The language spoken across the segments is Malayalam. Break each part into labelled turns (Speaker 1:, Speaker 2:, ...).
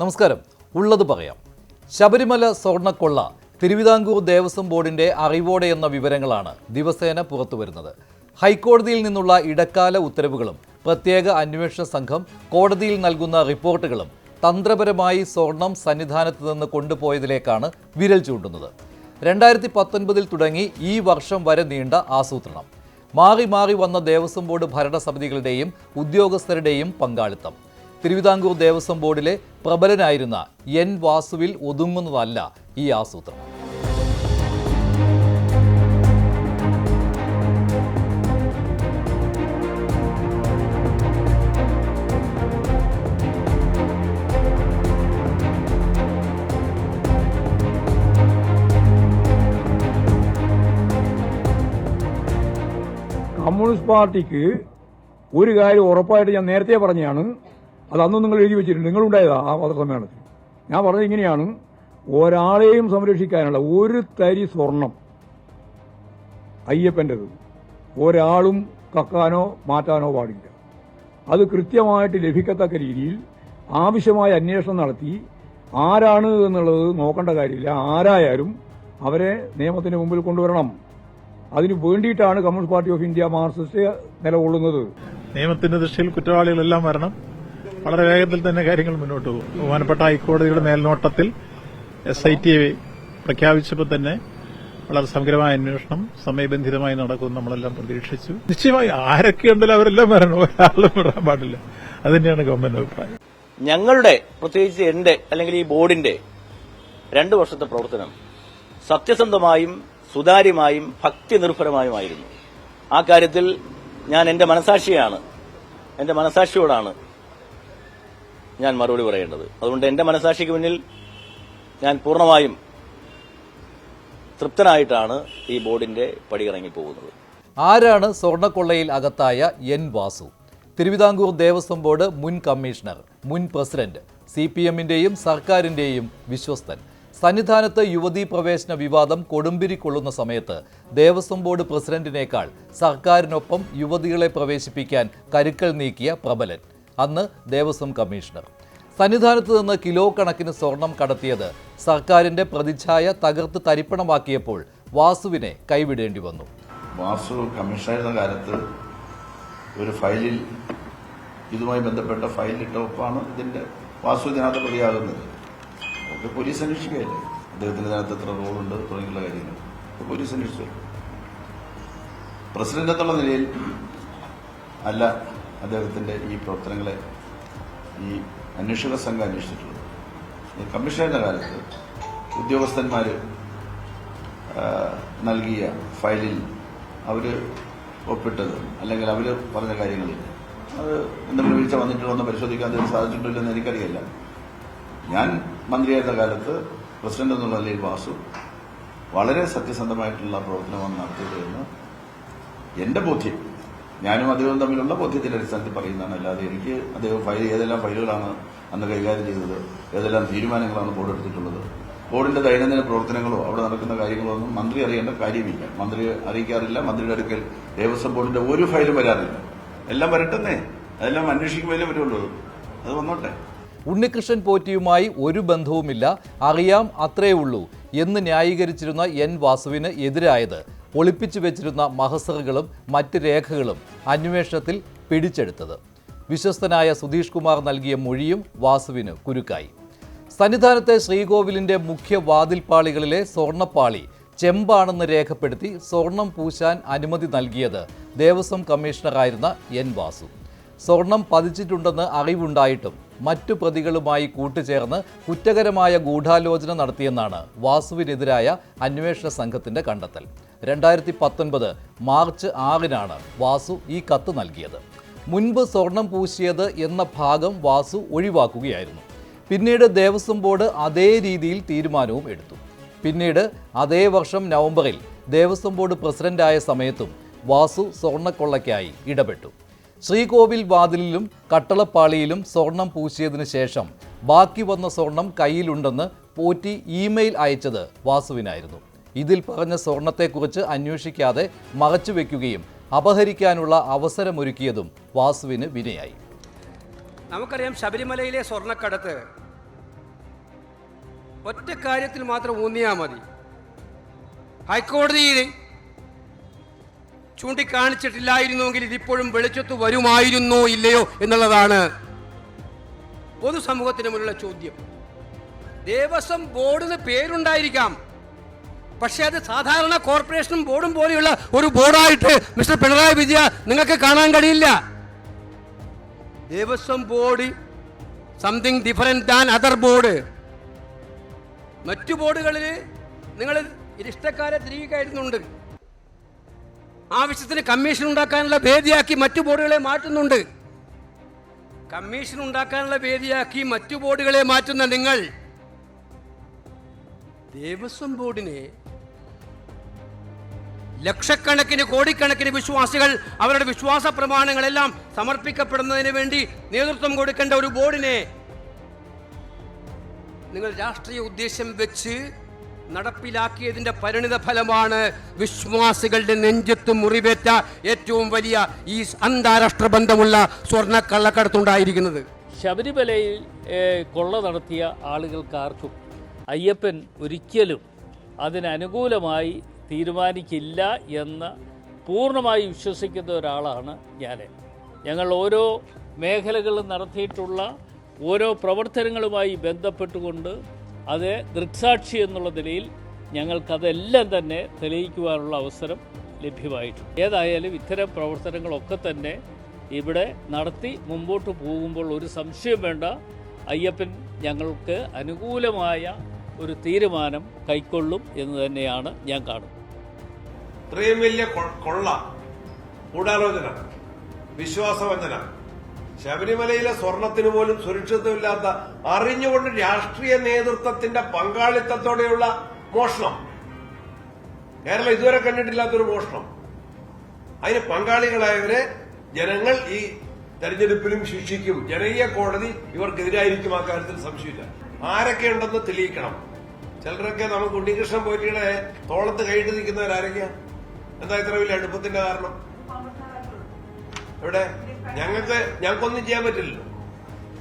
Speaker 1: നമസ്കാരം. ഉള്ളത് പറയാം. ശബരിമല സ്വർണക്കൊള്ള തിരുവിതാംകൂർ ദേവസ്വം ബോർഡിന്റെ അറിവോടെ എന്ന വിവരങ്ങളാണ് ദിവസേന പുറത്തുവരുന്നത് ഹൈക്കോടതിയിൽ നിന്നുള്ള ഇടക്കാല ഉത്തരവുകളും പ്രത്യേക അന്വേഷണ സംഘം കോടതിയിൽ നൽകുന്ന റിപ്പോർട്ടുകളും തന്ത്രപരമായി സ്വർണം സന്നിധാനത്ത് നിന്ന് കൊണ്ടുപോയതിലേക്കാണ് വിരൽ ചൂണ്ടുന്നത്. രണ്ടായിരത്തി പത്തൊൻപതിൽ തുടങ്ങി ഈ വർഷം വരെ നീണ്ട ആസൂത്രണം. മാറി മാറി വന്ന ദേവസ്വം ബോർഡ് ഭരണസമിതികളുടെയും ഉദ്യോഗസ്ഥരുടെയും പങ്കാളിത്തം. തിരുവിതാംകൂർ ദേവസ്വം ബോർഡിലെ പ്രബലനായിരുന്ന എൻ വാസുവിൽ ഒതുങ്ങുന്നതല്ല ഈ ആസൂത്രണം
Speaker 2: കമ്മ്യൂണിസ്റ്റ് പാർട്ടിക്ക് ഒരു കാര്യം ഉറപ്പായിട്ട് ഞാൻ നേരത്തെ പറഞ്ഞതാണ് അത് അന്നും നിങ്ങൾ എഴുതി വെച്ചിട്ടുണ്ട്. നിങ്ങളുണ്ടായതാ ആ പത്രസമ്മേളനത്തിൽ ഞാൻ പറഞ്ഞത് ഇങ്ങനെയാണ്. ഒരാളെയും സംരക്ഷിക്കാനുള്ള ഒരു തരി സ്വർണം അയ്യപ്പന്റെത്. ഒരാളും കക്കാനോ മാറ്റാനോ പാടില്ല. അത് കൃത്യമായിട്ട് ലഭിക്കത്തക്ക രീതിയിൽ ആവശ്യമായ അന്വേഷണം നടത്തി ആരാണ് എന്നുള്ളത് നോക്കേണ്ട കാര്യമില്ല. ആരായാലും അവരെ നിയമത്തിന് മുമ്പിൽ കൊണ്ടുവരണം. അതിനു വേണ്ടിയിട്ടാണ് Communist Party of India Marxist നിലകൊള്ളുന്നത്.
Speaker 3: നിയമത്തിന്റെ ദൃഷ്ടിയിൽ കുറ്റവാളികളെല്ലാം വരണം. വളരെ വേഗത്തിൽ തന്നെ കാര്യങ്ങൾ മുന്നോട്ട് പോകും. ബഹുമാനപ്പെട്ട ഹൈക്കോടതിയുടെ മേൽനോട്ടത്തിൽ എസ് ഐ ടി പ്രഖ്യാപിച്ചപ്പോൾ തന്നെ വളരെ സമഗ്രമായ അന്വേഷണം സമയബന്ധിതമായി നടക്കും നമ്മളെല്ലാം പ്രതീക്ഷിച്ചു. നിശ്ചയമായി ആരൊക്കെ ഉണ്ടല്ലോ അവരെല്ലാം വരണം. ഒരാളും വിടാൻ പാടില്ല. അത് തന്നെയാണ് ഗവൺമെന്റ് അഭിപ്രായം.
Speaker 4: ഞങ്ങളുടെ പ്രത്യേകിച്ച് എന്റെ അല്ലെങ്കിൽ ഈ ബോർഡിന്റെ രണ്ടു വർഷത്തെ പ്രവർത്തനം സത്യസന്ധമായും സുതാര്യമായും ഭക്തി നിർഭരമായുമായിരുന്നു ആ കാര്യത്തിൽ ഞാൻ എന്റെ മനസാക്ഷിയാണ്. എന്റെ മനസാക്ഷിയോടാണ് ഞാൻ മറുപടി പറയേണ്ടത്. അതുകൊണ്ട് എന്റെ മനസാക്ഷിക്ക് മുന്നിൽ ഞാൻ പൂർണമായും തൃപ്തനായിട്ടാണ് ഈ ബോർഡിന്റെ പടിയിറങ്ങി പോകുന്നത്
Speaker 1: ആരാണ് സ്വർണക്കൊള്ളയിൽ അകത്തായ എൻ വാസു? തിരുവിതാംകൂർ ദേവസ്വം ബോർഡ് മുൻ കമ്മീഷണർ മുൻ പ്രസിഡന്റ് സി പി എമ്മിന്റെയും സർക്കാരിന്റെയും വിശ്വസ്തൻ. സന്നിധാനത്ത് യുവതീ പ്രവേശന വിവാദം കൊടുമ്പിരി കൊള്ളുന്ന സമയത്ത് ദേവസ്വം ബോർഡ് പ്രസിഡന്റിനേക്കാൾ സർക്കാരിനൊപ്പം യുവതികളെ പ്രവേശിപ്പിക്കാൻ കരുക്കൾ നീക്കിയ പ്രബലൻ. അന്ന് ദേവസ്വം കമ്മീഷണർ. സന്നിധാനത്ത് നിന്ന് കിലോ കണക്കിന് സ്വർണം കടത്തിയത് സർക്കാരിന്റെ പ്രതിച്ഛായ തകർത്ത് തരിപ്പണമാക്കിയപ്പോൾ വാസുവിനെ കൈവിടേണ്ടി വന്നു.
Speaker 5: വാസു കമ്മീഷണറുടെ കാലത്ത് ഒരു ഫയലിൽ ഇതുമായി ബന്ധപ്പെട്ട ഫയലിട്ട ഒപ്പാണ് ഇതിന്റെ വാസു ഇതിനകത്ത് പ്രതിയാകുന്നത്. അതൊക്കെ പോലീസ് അന്വേഷിക്കുകയല്ലേ? അദ്ദേഹത്തിന് ഇതിനകത്ത് എത്ര റോളുണ്ട് തുടങ്ങിയുള്ള കാര്യങ്ങൾ. പോലീസ് അന്വേഷിച്ചു. പ്രസിഡന്റ് എന്നുള്ള നിലയിൽ അല്ല അദ്ദേഹത്തിന്റെ ഈ പ്രവർത്തനങ്ങളെ ഈ അന്വേഷക സംഘം അന്വേഷിച്ചിട്ടുള്ളത്. കമ്മീഷണറുടെ കാലത്ത് ഉദ്യോഗസ്ഥന്മാർ നൽകിയ ഫയലിൽ അവർ ഒപ്പിട്ടത് അല്ലെങ്കിൽ അവർ പറഞ്ഞ കാര്യങ്ങളിൽ അത് എന്തെങ്കിലും വീഴ്ച വന്നിട്ടുണ്ടോ എന്ന് പരിശോധിക്കാൻ സാധിച്ചിട്ടില്ലോ എന്ന് എനിക്കറിയില്ല. ഞാൻ മന്ത്രിയായിരുന്ന കാലത്ത് പ്രസിഡന്റ് എന്നുള്ള നിലയിൽ വാസു വളരെ സത്യസന്ധമായിട്ടുള്ള പ്രവർത്തനമാണ് നടത്തിയത് എന്ന് എന്റെ ബോധ്യം. ഞാനും അദ്ദേഹവും തമ്മിലുള്ള ബോധ്യത്തിന്റെ അടിസ്ഥാനത്തിൽ പറയുന്നതാണ്. അല്ലാതെ എനിക്ക് അദ്ദേഹം ഫയൽ ഏതെല്ലാം ഫയലുകളാണ് അന്ന് കൈകാര്യം ചെയ്തത് ഏതെല്ലാം തീരുമാനങ്ങളാണ് ബോർഡ് എടുത്തിട്ടുള്ളത് ബോർഡിന്റെ ദൈനംദിന പ്രവർത്തനങ്ങളോ അവിടെ നടക്കുന്ന കാര്യങ്ങളോ ഒന്നും മന്ത്രി അറിയേണ്ട കാര്യമില്ല. മന്ത്രി അറിയിക്കാറില്ല മന്ത്രിയുടെ അടുക്കൽ ദേവസ്വം ബോർഡിന്റെ ഒരു ഫയലും വരാറില്ല. എല്ലാം വരട്ടെന്നേ. അതെല്ലാം അന്വേഷിക്കുമ്പോഴേ വരുള്ളൂ അത് വന്നോട്ടെ.
Speaker 1: ഉണ്ണികൃഷ്ണൻ പോറ്റിയുമായി ഒരു ബന്ധവുമില്ല. അറിയാം അത്രേ ഉള്ളൂ എന്ന് ന്യായീകരിച്ചിരുന്ന എൻ വാസുവിന് എതിരായത്. ഒളിപ്പിച്ചു വെച്ചിരുന്ന മഹസറുകളും മറ്റ് രേഖകളും അന്വേഷണത്തിൽ പിടിച്ചെടുത്തത്. വിശ്വസ്തനായ സുധീഷ് കുമാർ നൽകിയ മൊഴിയും വാസുവിന് കുരുക്കായി. സന്നിധാനത്തെ ശ്രീകോവിലിന്റെ മുഖ്യ വാതിൽപ്പാളികളിലെ സ്വർണപ്പാളി ചെമ്പാണെന്ന് രേഖപ്പെടുത്തി സ്വർണം പൂശാൻ അനുമതി നൽകിയത് ദേവസ്വം കമ്മീഷണറായിരുന്ന എൻ വാസു. സ്വർണം പതിച്ചിട്ടുണ്ടെന്ന് അറിവുണ്ടായിട്ടും മറ്റു പ്രതികളുമായി കൂട്ടുചേർന്ന് കുറ്റകരമായ ഗൂഢാലോചന നടത്തിയെന്നാണ് വാസുവിനെതിരായ അന്വേഷണ സംഘത്തിന്റെ കണ്ടെത്തൽ. രണ്ടായിരത്തി പത്തൊൻപത് മാർച്ച് ആറിനാണ് വാസു ഈ കത്ത് നൽകിയത്. മുൻപ് സ്വർണം പൂശിയത് എന്ന ഭാഗം വാസു ഒഴിവാക്കുകയായിരുന്നു. പിന്നീട് ദേവസ്വം ബോർഡ് അതേ രീതിയിൽ തീരുമാനവും എടുത്തു. പിന്നീട് അതേ വർഷം നവംബറിൽ ദേവസ്വം ബോർഡ് പ്രസിഡന്റായ സമയത്തും വാസു സ്വർണക്കൊള്ളയ്ക്കായി ഇടപെട്ടു. ശ്രീകോവിൽ വാതിലിലും കട്ടളപ്പാളിയിലും സ്വർണം പൂശിയതിനു ശേഷം ബാക്കി വന്ന സ്വർണം കയ്യിലുണ്ടെന്ന് പോറ്റി ഇമെയിൽ അയച്ചത് വാസുവിനായിരുന്നു. ഇതിൽ പറഞ്ഞ സ്വർണത്തെക്കുറിച്ച് അന്വേഷിക്കാതെ മറച്ചുവെക്കുകയും അപഹരിക്കാനുള്ള അവസരമൊരുക്കിയതും വാസുവിന് വിനയായി.
Speaker 6: നമുക്കറിയാം ശബരിമലയിലെ സ്വർണക്കടത്ത് ഒറ്റ കാര്യത്തിൽ മാത്രം ഊന്നിയാൽ മതി. ഹൈക്കോടതിയിൽ ചൂണ്ടിക്കാണിച്ചിട്ടില്ലായിരുന്നുവെങ്കിൽ ഇതിപ്പോഴും വെളിച്ചത്ത് വരുമായിരുന്നോ ഇല്ലയോ എന്നുള്ളതാണ് പൊതുസമൂഹത്തിന് മുന്നിലുള്ള ചോദ്യം. ദേവസ്വം ബോർഡിന് പേരുണ്ടായിരിക്കാം. പക്ഷേ അത് സാധാരണ കോർപ്പറേഷനും ബോർഡും പോലെയുള്ള ഒരു ബോർഡായിട്ട് മിസ്റ്റർ പിണറായി വിജയ നിങ്ങൾക്ക് കാണാൻ കഴിയില്ല. Devaswom board something different than other board മറ്റു ബോർഡുകളിൽ നിങ്ങൾ ഇഷ്ടക്കാരെ തിരികെ ആവശ്യത്തിന് കമ്മീഷൻ ഉണ്ടാക്കാനുള്ള വേദിയാക്കി മറ്റു ബോർഡുകളെ മാറ്റുന്നുണ്ട്. കമ്മീഷൻ ഉണ്ടാക്കാനുള്ള വേദിയാക്കി മറ്റു ബോർഡുകളെ മാറ്റുന്ന നിങ്ങൾ. ദേവസ്വം ബോർഡിനെ ലക്ഷക്കണക്കിന് കോടിക്കണക്കിന് വിശ്വാസികൾ അവരുടെ വിശ്വാസ പ്രമാണങ്ങളെല്ലാം സമർപ്പിക്കപ്പെടുന്നതിന് വേണ്ടി നേതൃത്വം കൊടുക്കേണ്ട ഒരു ബോർഡിനെ നിങ്ങൾ രാഷ്ട്രീയ ഉദ്ദേശം വെച്ച് നടപ്പിലാക്കിയതിന്റെ പരിണിത ഫലമാണ് വിശ്വാസികളുടെ നെഞ്ചത്ത് മുറിവേറ്റ ഏറ്റവും വലിയ ഈ അന്താരാഷ്ട്ര ബന്ധമുള്ള സ്വർണ കള്ളക്കടത്തുണ്ടായിരിക്കുന്നത്
Speaker 7: ശബരിമലയിൽ കൊള്ള നടത്തിയ ആളുകൾക്കാർക്കും അയ്യപ്പൻ ഒരിക്കലും അതിനനുകൂലമായി തീരുമാനിക്കില്ല എന്ന് പൂർണമായി വിശ്വസിക്കുന്ന ഒരാളാണ് ഞാൻ ഞങ്ങൾ ഓരോ മേഖലകളിലും നടത്തിയിട്ടുള്ള ഓരോ പ്രവർത്തനങ്ങളുമായി ബന്ധപ്പെട്ടുകൊണ്ട് അത് ദൃക്സാക്ഷി എന്നുള്ള നിലയിൽ ഞങ്ങൾക്കതെല്ലാം തന്നെ തെളിയിക്കുവാനുള്ള അവസരം ലഭ്യമായിട്ടുണ്ട്. ഏതായാലും ഇത്തരം പ്രവർത്തനങ്ങളൊക്കെ തന്നെ ഇവിടെ നടത്തി മുമ്പോട്ട് പോകുമ്പോൾ ഒരു സംശയം വേണ്ട. അയ്യപ്പൻ ഞങ്ങൾക്ക് അനുകൂലമായ ഒരു തീരുമാനം കൈക്കൊള്ളും എന്ന് തന്നെയാണ് ഞാൻ കാണുന്നത്.
Speaker 8: ഇത്രയും വലിയ കൊള്ള ഗൂഢാലോചന വിശ്വാസവഞ്ചന ശബരിമലയിലെ സ്വർണത്തിന് പോലും സുരക്ഷിതമില്ലാത്ത അറിഞ്ഞുകൊണ്ട് രാഷ്ട്രീയ നേതൃത്വത്തിന്റെ പങ്കാളിത്തത്തോടെയുള്ള മോഷണം. കേരളം ഇതുവരെ കണ്ടിട്ടില്ലാത്തൊരു മോഷണം. അതിന് പങ്കാളികളായവരെ ജനങ്ങൾ ഈ തെരഞ്ഞെടുപ്പിലും ശിക്ഷിക്കും. ജനകീയ കോടതി ഇവർക്കെതിരായിരിക്കും ആ കാര്യത്തിൽ സംശയമില്ല. ആരൊക്കെ ഉണ്ടെന്ന് തെളിയിക്കണം. ചിലരൊക്കെ നമുക്ക് ഉണ്ണികൃഷ്ണൻ പോറ്റിയുടെ തോളത്ത് കൈയിട്ട് നിൽക്കുന്നവരാരൊക്കെയാ? എന്താ ഇത്ര വലിയ അടുപ്പത്തിന്റെ കാരണം? എവിടെ? ഞങ്ങൾക്ക് ഞങ്ങൾക്കൊന്നും ചെയ്യാൻ പറ്റില്ലല്ലോ.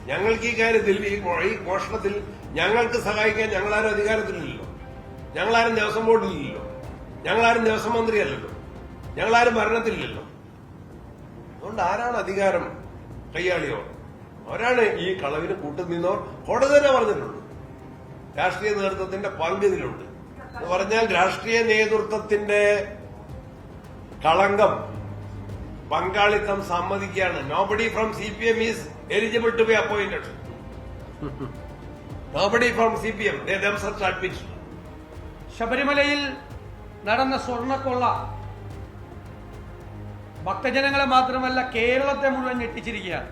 Speaker 8: ഞങ്ങൾക്ക് ഈ കാര്യത്തിൽ ഈ ഈ ഞങ്ങൾക്ക് സഹായിക്കാൻ ഞങ്ങളാരും അധികാരത്തിലില്ലല്ലോ. ഞങ്ങളാരും ദേവസ്വം ബോർഡിലില്ലല്ലോ. ഞങ്ങളാരും ദേവസ്വം മന്ത്രിയല്ലല്ലോ. ഞങ്ങളാരും ഭരണത്തിലില്ലല്ലോ. അതുകൊണ്ട് ആരാണ് അധികാരം കൈയാളിയോ അവരാണ് ഈ കളവിന് കൂട്ടുനിന്നവർ കോടതി തന്നെ പറഞ്ഞിട്ടുള്ളൂ രാഷ്ട്രീയ നേതൃത്വത്തിന്റെ പങ്ക് ഇതിലുണ്ട് എന്ന് പറഞ്ഞാൽ രാഷ്ട്രീയ നേതൃത്വത്തിന്റെ കളങ്കം. പങ്കാളിത്തം സമ്മതിക്കുകയാണ്. Nobody from C P M is eligible to be appointed nobody from C P M
Speaker 9: ശബരിമലയിൽ നടന്ന സ്വർണക്കൊള്ള ഭക്തജനങ്ങളെ മാത്രമല്ല കേരളത്തെ മുഴുവൻ ഞെട്ടിച്ചിരിക്കുകയാണ്.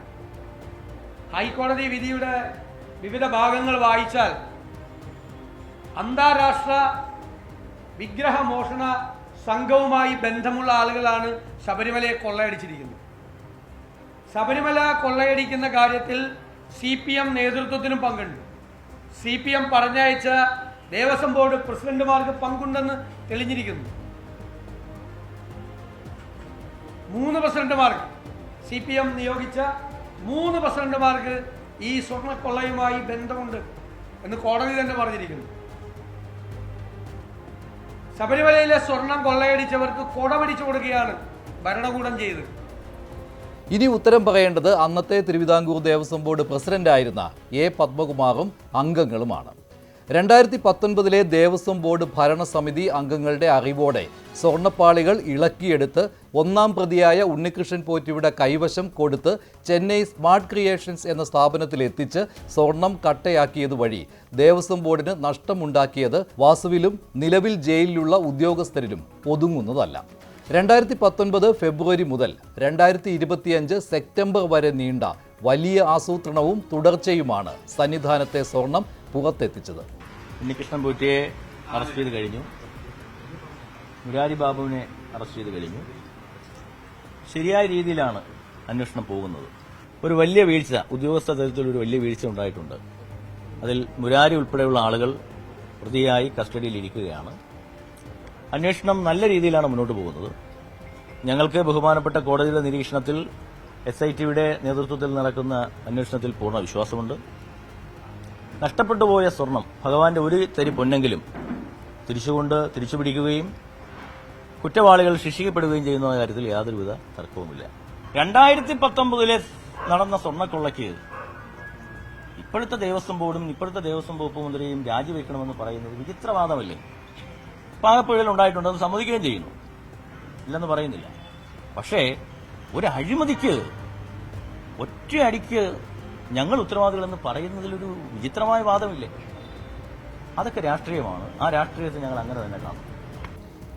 Speaker 9: ഹൈക്കോടതി വിധിയുടെ വിവിധ ഭാഗങ്ങൾ വായിച്ചാൽ അന്താരാഷ്ട്ര വിഗ്രഹമോഷണ സംഘവുമായി ബന്ധമുള്ള ആളുകളാണ് ശബരിമലയെ കൊള്ളയടിച്ചിരിക്കുന്നത്. ശബരിമല കൊള്ളയടിക്കുന്ന കാര്യത്തിൽ സി പി എം നേതൃത്വത്തിനും പങ്കുണ്ട്. സി പി എം പറഞ്ഞയച്ച ദേവസ്വം ബോർഡ് പ്രസിഡന്റുമാർക്ക് പങ്കുണ്ടെന്ന് തെളിഞ്ഞിരിക്കുന്നു. മൂന്ന് പ്രസിഡന്റുമാർക്ക് സി പി എം നിയോഗിച്ച മൂന്ന് പ്രസിഡന്റുമാർക്ക് ഈ സ്വർണക്കൊള്ളയുമായി ബന്ധമുണ്ട് എന്ന് കോടതി തന്നെ പറഞ്ഞിരിക്കുന്നു. ശബരിമലയിലെ സ്വർണം കൊള്ളയടിച്ചവർക്ക് കൊടപിടിച്ചു കൊടുക്കുകയാണ് ഭരണകൂടം ചെയ്തത്.
Speaker 1: ഇനി ഉത്തരം പറയേണ്ടത് അന്നത്തെ തിരുവിതാംകൂർ ദേവസ്വം ബോർഡ് പ്രസിഡന്റായിരുന്ന എ പത്മകുമാറും അംഗങ്ങളുമാണ്. രണ്ടായിരത്തി പത്തൊൻപതിലെ ദേവസ്വം ബോർഡ് ഭരണസമിതി അംഗങ്ങളുടെ അറിവോടെ സ്വർണപ്പാളികൾ ഇളക്കിയെടുത്ത് ഒന്നാം പ്രതിയായ ഉണ്ണികൃഷ്ണൻ പോറ്റിയുടെ കൈവശം കൊടുത്ത് ചെന്നൈ സ്മാർട്ട് ക്രിയേഷൻസ് എന്ന സ്ഥാപനത്തിൽ എത്തിച്ച് സ്വർണം കട്ടയാക്കിയത് വഴി ദേവസ്വം ബോർഡിന് നഷ്ടമുണ്ടാക്കിയത് വാസുവിലും നിലവിൽ ജയിലിലുള്ള ഉദ്യോഗസ്ഥരിലും ഒതുങ്ങുന്നതല്ല. രണ്ടായിരത്തി പത്തൊൻപത് ഫെബ്രുവരി മുതൽ രണ്ടായിരത്തി ഇരുപത്തിയഞ്ച് സെപ്റ്റംബർ വരെ നീണ്ട വലിയ ആസൂത്രണവും തുടർച്ചയുമാണ് സന്നിധാനത്തെ സ്വർണം പുറത്തെത്തിച്ചത്.
Speaker 4: ഉണ്ണികൃഷ്ണൻ പോറ്റിയെ അറസ്റ്റ് ചെയ്ത് കഴിഞ്ഞു. മുരാരി ബാബുവിനെ അറസ്റ്റ് ചെയ്ത് കഴിഞ്ഞു. ശരിയായ രീതിയിലാണ് അന്വേഷണം പോകുന്നത്. ഒരു വലിയ വീഴ്ച ഉദ്യോഗസ്ഥ തലത്തിൽ ഒരു വലിയ വീഴ്ച ഉണ്ടായിട്ടുണ്ട്. അതിൽ മുരാരി ഉൾപ്പെടെയുള്ള ആളുകൾ പ്രതിയായി കസ്റ്റഡിയിൽ ഇരിക്കുകയാണ് അന്വേഷണം നല്ല രീതിയിലാണ് മുന്നോട്ട് പോകുന്നത്. ഞങ്ങൾക്ക് ബഹുമാനപ്പെട്ട കോടതിയുടെ നിരീക്ഷണത്തിൽ എസ് ഐ ടിയുടെ നേതൃത്വത്തിൽ നടക്കുന്ന അന്വേഷണത്തിൽ പൂർണ വിശ്വാസമുണ്ട്. നഷ്ടപ്പെട്ടു പോയ സ്വർണം ഭഗവാന്റെ ഒരു തരി പൊന്നെങ്കിലും തിരിച്ചുകൊണ്ട് തിരിച്ചു പിടിക്കുകയും കുറ്റവാളികൾ ശിക്ഷിക്കപ്പെടുകയും ചെയ്യുന്ന കാര്യത്തിൽ യാതൊരുവിധ തർക്കവുമില്ല. രണ്ടായിരത്തി പത്തൊമ്പതിലെ നടന്ന സ്വർണക്കൊള്ളയ്ക്ക് ഇപ്പോഴത്തെ ദേവസ്വം ബോർഡും ഇപ്പോഴത്തെ ദേവസ്വം വകുപ്പ് മന്ത്രിയും രാജിവെക്കണമെന്ന് പറയുന്നത് വിചിത്രവാദമല്ലേ? പാകപ്പുഴയിൽ ഉണ്ടായിട്ടുണ്ട് അത് സമ്മതിക്കുകയും ചെയ്യുന്നു. ഇല്ലെന്ന് പറയുന്നില്ല. പക്ഷേ ഒരു അഴിമതിക്ക് ഒറ്റ അടിക്ക് ഞങ്ങൾ ഉത്തരവാദികളെന്ന് പറയുന്നതിലൊരു വിചിത്രമായ വാദമില്ലേ? അതൊക്കെ രാഷ്ട്രീയമാണ്. ആ രാഷ്ട്രീയത്തെ ഞങ്ങൾ അങ്ങനെ തന്നെ കാണും.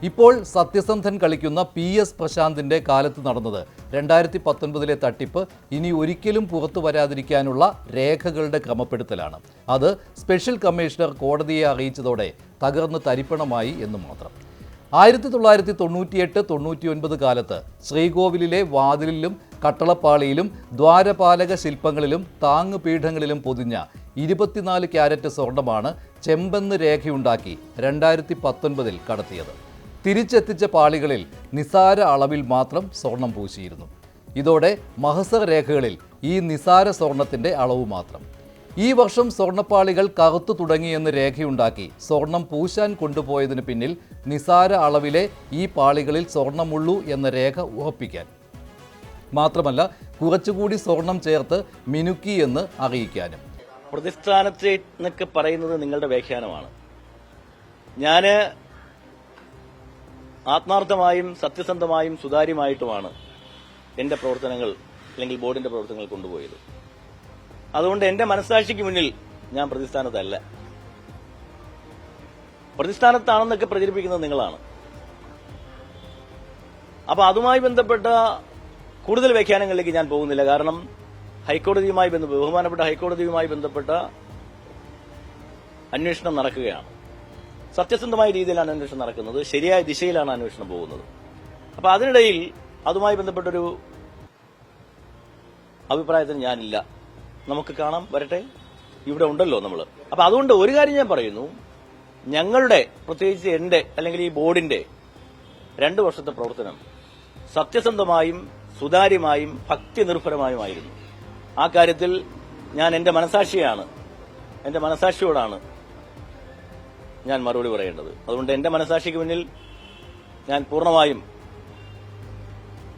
Speaker 1: ഇപ്പോൾ സത്യസന്ധൻ കളിക്കുന്ന പി എസ് പ്രശാന്തിന്റെ കാലത്ത് നടന്നത് രണ്ടായിരത്തി പത്തൊൻപതിലെ തട്ടിപ്പ് ഇനി ഒരിക്കലും പുറത്തു വരാതിരിക്കാനുള്ള രേഖകളുടെ ക്രമപ്പെടുത്തലാണ്. അത് സ്പെഷ്യൽ കമ്മീഷണർ കോടതിയെ അറിയിച്ചതോടെ തകർന്ന് തരിപ്പണമായി എന്ന് മാത്രം. ആയിരത്തി തൊള്ളായിരത്തി തൊണ്ണൂറ്റിയെട്ട് തൊണ്ണൂറ്റിയൊൻപത് കാലത്ത് ശ്രീകോവിലിലെ വാതിലിലും കട്ടളപ്പാളിയിലും ദ്വാരപാലക ശില്പങ്ങളിലും താങ്ങുപീഠങ്ങളിലും പൊതിഞ്ഞ ഇരുപത്തിനാല് ക്യാരറ്റ് സ്വർണമാണ് ചെമ്പെന്ന് രേഖയുണ്ടാക്കി രണ്ടായിരത്തി പത്തൊൻപതിൽ കടത്തിയത്. തിരിച്ചെത്തിച്ച പാളികളിൽ നിസാര അളവിൽ മാത്രം സ്വർണം പൂശിയിരുന്നു. ഇതോടെ മഹസർ രേഖകളിൽ ഈ നിസാര സ്വർണത്തിന്റെ അളവ് മാത്രം. ഈ വർഷം സ്വർണപ്പാളികൾ കറുത്തു തുടങ്ങിയെന്ന് രേഖയുണ്ടാക്കി. സ്വർണം പൂശാൻ കൊണ്ടുപോയതിന് പിന്നിൽ നിസാര അളവിലെ ഈ പാളികളിൽ സ്വർണമുള്ളൂ എന്ന രേഖ ഉറപ്പിക്കാൻ. മാത്രമല്ല കുറച്ചുകൂടി സ്വർണം ചേർത്ത് മിനുക്കി എന്ന് അറിയിക്കാനും.
Speaker 4: പ്രതിസ്ഥാനത്തെ എന്നൊക്കെ പറയുന്നത് നിങ്ങളുടെ വ്യാഖ്യാനമാണ്. ഞാൻ ആത്മാർത്ഥമായും സത്യസന്ധമായും സുതാര്യമായിട്ടുമാണ് എന്റെ പ്രവർത്തനങ്ങൾ അല്ലെങ്കിൽ ബോർഡിന്റെ പ്രവർത്തനങ്ങൾ കൊണ്ടുപോയത്. അതുകൊണ്ട് എന്റെ മനസ്സാക്ഷിക്ക് മുന്നിൽ ഞാൻ പ്രതിസ്ഥാനത്തല്ല. പ്രതിസ്ഥാനത്താണെന്നൊക്കെ പ്രചരിപ്പിക്കുന്നത് നിങ്ങളാണ്. അപ്പൊ അതുമായി ബന്ധപ്പെട്ട കൂടുതൽ വ്യാഖ്യാനങ്ങളിലേക്ക് ഞാൻ പോകുന്നില്ല. കാരണം ഹൈക്കോടതിയുമായി ബന്ധ ബഹുമാനപ്പെട്ട ഹൈക്കോടതിയുമായി ബന്ധപ്പെട്ട അന്വേഷണം നടക്കുകയാണ്. സത്യസന്ധമായ രീതിയിലാണ് അന്വേഷണം നടക്കുന്നത്. ശരിയായ ദിശയിലാണ് അന്വേഷണം പോകുന്നത്. അപ്പൊ അതിനിടയിൽ അതുമായി ബന്ധപ്പെട്ടൊരു അഭിപ്രായത്തിന് ഞാനില്ല. നമുക്ക് കാണാം വരട്ടെ. ഇവിടെ ഉണ്ടല്ലോ നമ്മൾ അപ്പൊ അതുകൊണ്ട് ഒരു കാര്യം ഞാൻ പറയുന്നു. ഞങ്ങളുടെ പ്രത്യേകിച്ച് എന്റെ അല്ലെങ്കിൽ ഈ ബോർഡിന്റെ രണ്ടു വർഷത്തെ പ്രവർത്തനം സത്യസന്ധമായും സുതാര്യമായും ഭക്തി നിർഭരമായുമായിരുന്നു ആ കാര്യത്തിൽ ഞാൻ എന്റെ മനസാക്ഷിയാണ്. എന്റെ മനസാക്ഷിയോടാണ് ഞാൻ മറുപടി പറയേണ്ടത്. അതുകൊണ്ട് എന്റെ മനസാക്ഷിക്ക് മുന്നിൽ ഞാൻ പൂർണമായും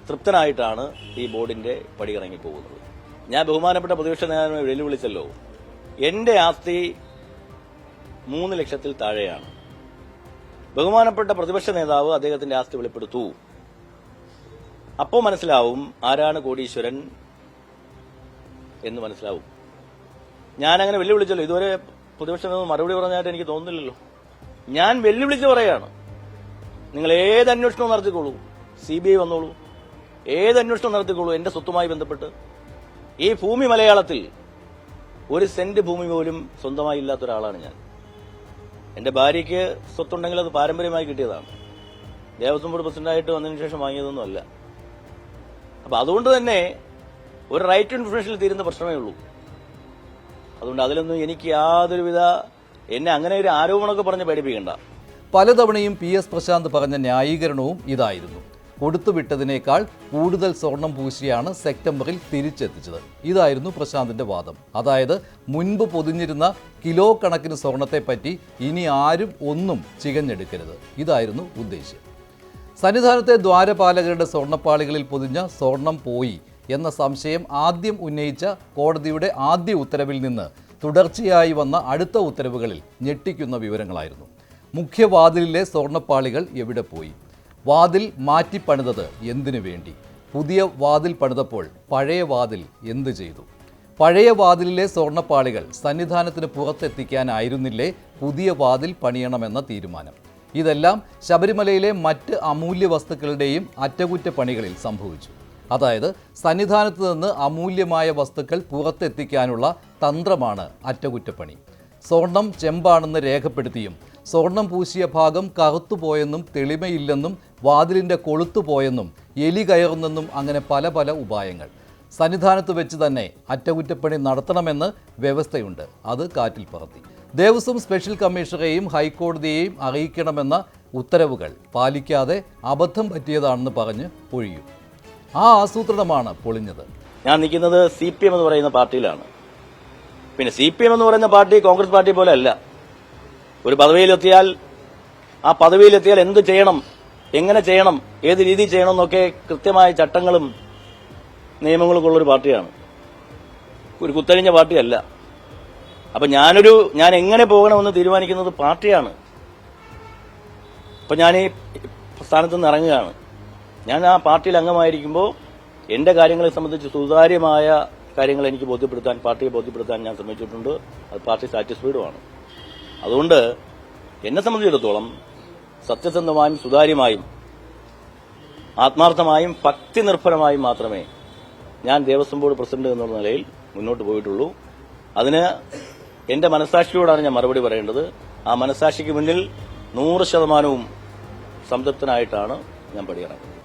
Speaker 4: തൃപ്തനായിട്ടാണ് ഈ ബോർഡിന്റെ പടിയിറങ്ങി പോകുന്നത്. ഞാൻ ബഹുമാനപ്പെട്ട പ്രതിപക്ഷ നേതാവിനെ വെല്ലുവിളിച്ചല്ലോ. എന്റെ ആസ്തി മൂന്ന് ലക്ഷത്തിൽ താഴെയാണ്. ബഹുമാനപ്പെട്ട പ്രതിപക്ഷ നേതാവ് അദ്ദേഹത്തിന്റെ ആസ്തി വെളിപ്പെടുത്തു. അപ്പോൾ മനസ്സിലാവും ആരാണ് കോടീശ്വരൻ എന്ന് മനസ്സിലാവും. ഞാൻ അങ്ങനെ വെല്ലുവിളിച്ചല്ലോ. ഇതുവരെ പ്രതിപക്ഷ നേതാവ് മറുപടി പറഞ്ഞായിട്ട് എനിക്ക് തോന്നുന്നില്ലല്ലോ. ഞാൻ വെല്ലുവിളിച്ച് പറയാണ്. നിങ്ങൾ ഏത് അന്വേഷണവും നടത്തിക്കോളൂ. സി ബി ഐ വന്നോളൂ. ഏത് അന്വേഷണവും നടത്തിക്കോളൂ. എന്റെ സ്വത്തുമായി ബന്ധപ്പെട്ട്. ഈ ഭൂമി മലയാളത്തിൽ ഒരു സെന്റ് ഭൂമി പോലും സ്വന്തമായി ഇല്ലാത്ത ഒരാളാണ് ഞാൻ. എന്റെ ഭാര്യയ്ക്ക് സ്വത്തുണ്ടെങ്കിൽ അത് പാരമ്പര്യമായി കിട്ടിയതാണ്. ദേവസ്വം ബോർഡ് പ്രസിഡന്റായിട്ട് വന്നതിന് ശേഷം വാങ്ങിയതൊന്നും അല്ല. അപ്പൊ അതുകൊണ്ട് തന്നെ ഒരു റൈറ്റ് ടു ഇൻഫർമേഷനിൽ തീരുന്ന പ്രശ്നമേ ഉള്ളൂ. അതുകൊണ്ട് അതിലൊന്നും എനിക്ക് യാതൊരുവിധ എന്നെ അങ്ങനെ ഒരു ആരോപണമൊക്കെ പറഞ്ഞ് പേടിപ്പിക്കണ്ട.
Speaker 1: പലതവണയും പി എസ് പ്രശാന്ത് പറഞ്ഞ ന്യായീകരണവും ഇതായിരുന്നു. കൊടുത്തുവിട്ടതിനേക്കാൾ കൂടുതൽ സ്വർണം പൂശിയാണ് സെപ്റ്റംബറിൽ തിരിച്ചെത്തിച്ചത്. ഇതായിരുന്നു പ്രശാന്തിന്റെ വാദം. അതായത് മുൻപ് പൊതിഞ്ഞിരുന്ന കിലോ കണക്കിന് സ്വർണത്തെപ്പറ്റി ഇനി ആരും ഒന്നും ചികഞ്ഞെടുക്കരുത്. ഇതായിരുന്നു ഉദ്ദേശ്യം. സന്നിധാനത്തെ ദ്വാരപാലകരുടെ സ്വർണപ്പാളികളിൽ പൊതിഞ്ഞ സ്വർണം പോയി എന്ന സംശയം ആദ്യം ഉന്നയിച്ച കോടതിയുടെ ആദ്യ ഉത്തരവിൽ നിന്ന് തുടർച്ചയായി വന്ന അടുത്ത ഉത്തരവുകളിൽ ഞെട്ടിക്കുന്ന വിവരങ്ങളായിരുന്നു. മുഖ്യവാതിലിലെ സ്വർണപ്പാളികൾ എവിടെ പോയി? വാതിൽ മാറ്റിപ്പണിതത് എന്തിനു വേണ്ടി? പുതിയ വാതിൽ പണിതപ്പോൾ പഴയ വാതിൽ എന്ത് ചെയ്തു? പഴയ വാതിലിലെ സ്വർണപ്പാളികൾ സന്നിധാനത്തിന് പുറത്തെത്തിക്കാനായിരുന്നില്ലേ പുതിയ വാതിൽ പണിയണമെന്ന തീരുമാനം? ഇതെല്ലാം ശബരിമലയിലെ മറ്റ് അമൂല്യ വസ്തുക്കളുടെയും അറ്റകുറ്റപ്പണികളിൽ സംഭവിച്ചു. അതായത് സന്നിധാനത്ത് നിന്ന് അമൂല്യമായ വസ്തുക്കൾ പുറത്തെത്തിക്കാനുള്ള തന്ത്രമാണ് അറ്റകുറ്റപ്പണി. സ്വർണം ചെമ്പാണെന്ന് രേഖപ്പെടുത്തിയും സ്വർണം പൂശിയ ഭാഗം കറുത്തുപോയെന്നും തെളിമയില്ലെന്നും വാതിലിന്റെ കൊളുത്തുപോയെന്നും എലി കയറുന്നെന്നും അങ്ങനെ പല പല ഉപായങ്ങൾ. സന്നിധാനത്ത് വെച്ച് തന്നെ അറ്റകുറ്റപ്പണി നടത്തണമെന്ന് വ്യവസ്ഥയുണ്ട്. അത് കാറ്റിൽ പറത്തി. ദേവസ്വം സ്പെഷ്യൽ കമ്മീഷണറെയും ഹൈക്കോടതിയെയും അറിയിക്കണമെന്ന ഉത്തരവുകൾ പാലിക്കാതെ അബദ്ധം പറ്റിയതാണെന്ന് പറഞ്ഞ് ഒഴിയും ആ ആസൂത്രണമാണ് പൊളിഞ്ഞത്.
Speaker 4: ഞാൻ നിൽക്കുന്നത് സി പി എം എന്ന് പറയുന്ന പാർട്ടിയിലാണ്. പിന്നെ സി പി എം എന്ന് പറയുന്ന പാർട്ടി കോൺഗ്രസ് പാർട്ടി പോലെ അല്ല. ഒരു പദവിയിലെത്തിയാൽ ആ പദവിയിലെത്തിയാൽ എന്ത് ചെയ്യണം? എങ്ങനെ ചെയ്യണം ഏത് രീതിയിൽ ചെയ്യണം എന്നൊക്കെ കൃത്യമായ ചട്ടങ്ങളും നിയമങ്ങളൊക്കെ ഉള്ളൊരു പാർട്ടിയാണ്. ഒരു കുത്തഴിഞ്ഞ പാർട്ടിയല്ല. അപ്പൊ ഞാനൊരു ഞാൻ എങ്ങനെ പോകണമെന്ന് തീരുമാനിക്കുന്നത് പാർട്ടിയാണ്. അപ്പൊ ഞാൻ ഈ സ്ഥാനത്ത് നിന്ന് ഇറങ്ങുകയാണ്. ഞാൻ ആ പാർട്ടിയിൽ അംഗമായിരിക്കുമ്പോൾ എന്റെ കാര്യങ്ങളെ സംബന്ധിച്ച് സുതാര്യമായ കാര്യങ്ങൾ എനിക്ക് ബോധ്യപ്പെടുത്താൻ പാർട്ടിയെ ബോധ്യപ്പെടുത്താൻ ഞാൻ ശ്രമിച്ചിട്ടുണ്ട്. അത് പാർട്ടി സാറ്റിസ്ഫൈഡുമാണ് അതുകൊണ്ട് എന്നെ സംബന്ധിച്ചിടത്തോളം സത്യസന്ധമായും സുതാര്യമായും ആത്മാർത്ഥമായും ഭക്തി നിർഭരമായും മാത്രമേ ഞാൻ ദേവസ്വം ബോർഡ് പ്രസിഡന്റ് എന്നുള്ള നിലയിൽ മുന്നോട്ട് പോയിട്ടുള്ളൂ. അതിന് എന്റെ മനസാക്ഷിയോടാണ് ഞാൻ മറുപടി പറയേണ്ടത്. ആ മനസാക്ഷിക്ക് മുന്നിൽ നൂറ് ശതമാനവും സംതൃപ്തനായിട്ടാണ് ഞാൻ പടിയിറങ്ങുന്നത്.